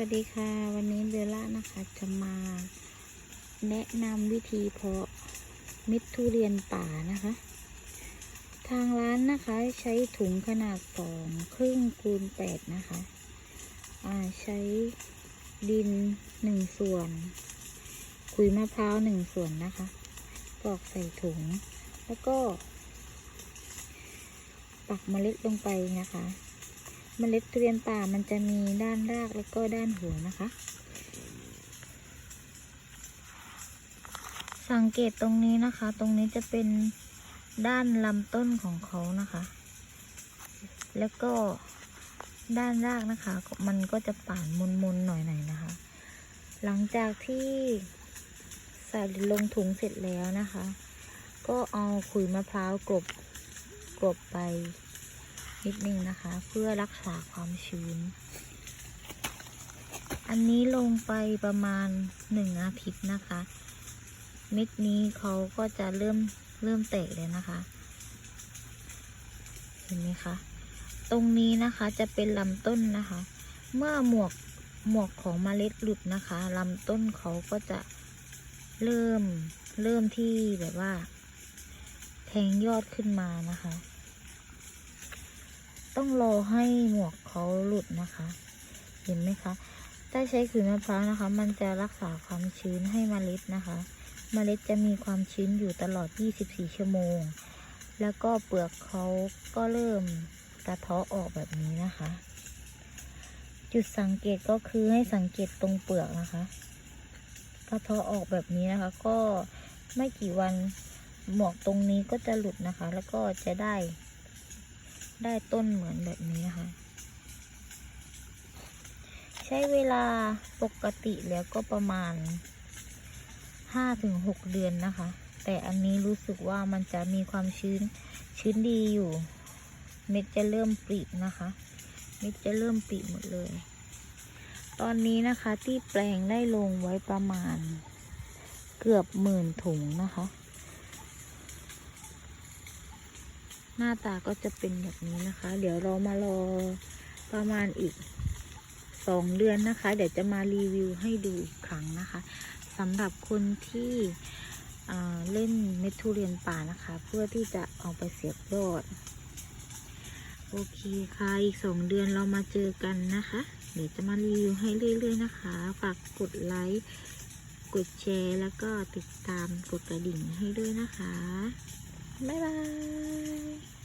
วัสดีค่ะ วันนี้เบลล่านะคะจะมาแนะนำวิธีเพาะเม็ดทุเรียนป่านะคะ ทางร้านนะคะใช้ถุงขนาดสองครึ่งคูณแปดนะคะใช้ดินหนึ่งส่วนขุยมะพร้าวหนึ่งส่วนนะคะกรอกใส่ถุง แล้วก็ ปักเมล็ดลงไปนะคะ เมล็ดทุเรียนป่ามันจะมีด้านรากแล้วก็ด้านหัวนะคะ สังเกตตรงนี้นะคะ ตรงนี้จะเป็นด้านลำต้นของเขานะคะ แล้วก็ด้านรากนะคะ มันก็จะป่านมนๆหน่อยๆนะคะ หลังจากที่ใส่ลงถุงเสร็จแล้วนะคะ ก็เอาขุยมะพร้าวกลบกลบไป นิดนึงนะคะ เพื่อรักษาความชื้น อันนี้ลงไปประมาณหนึ่งอาทิตย์นะคะ เม็ดนี้เขาก็จะเริ่มเริ่มแตกเลยนะคะ เห็นไหมคะ ตรงนี้นะคะจะเป็นลำต้นนะคะ เมื่อหมวกหมวกของเมล็ดหลุดนะคะลำต้นเขาก็จะเริ่มเริ่มที่แบบว่า แทงยอดขึ้นมานะคะ ต้องรอให้หมวกเขาหลุดนะคะ เห็นไหมคะ ถ้าใช้ขืนมะพร้าวนะคะ มันจะรักษาความชื้นให้เมล็ดนะคะเมล็ดจะมีความชื้นอยู่ตลอด 24 ชั่วโมง แล้วก็เปลือกเขาก็เริ่มกระเทาะออกแบบนี้นะคะ จุดสังเกตก็คือให้สังเกตตรงเปลือกนะคะกระเทาะออกแบบนี้นะคะ ก็ไม่กี่วันหมวกตรงนี้ก็จะหลุดนะคะ แล้วก็จะได้ ได้ต้นเหมือนแบบนี้นะคะ ใช้เวลาปกติแล้วก็ประมาณห้าถึงหกเดือนนะคะ แต่อันนี้รู้สึกว่ามันจะมีความชื้นชื้นดีอยู่ เม็ดจะเริ่มปรินะคะ เม็ดจะเริ่มปริหมดเลย ตอนนี้นะคะที่แปลงได้ลงไว้ประมาณ เกือบหมื่นถุงนะคะ หน้าตาก็จะเป็นแบบนี้นะคะ เดี๋ยวเรามารอประมาณอีกสองเดือนนะคะ เดี๋ยวจะมารีวิวให้ดูอีกครั้งนะคะสำหรับคนที่เล่นเมทุเรียนป่านะคะ เพื่อที่จะเอาไปเสียบยอด โอเคค่ะ อีกสองเดือนเรามาเจอกันนะคะ เดี๋ยวจะมารีวิวให้เรื่อยๆนะคะ ฝากกดไลค์ กดแชร์ แล้วก็ติดตามกดกระดิ่งให้ด้วยนะคะ บ๊ายบาย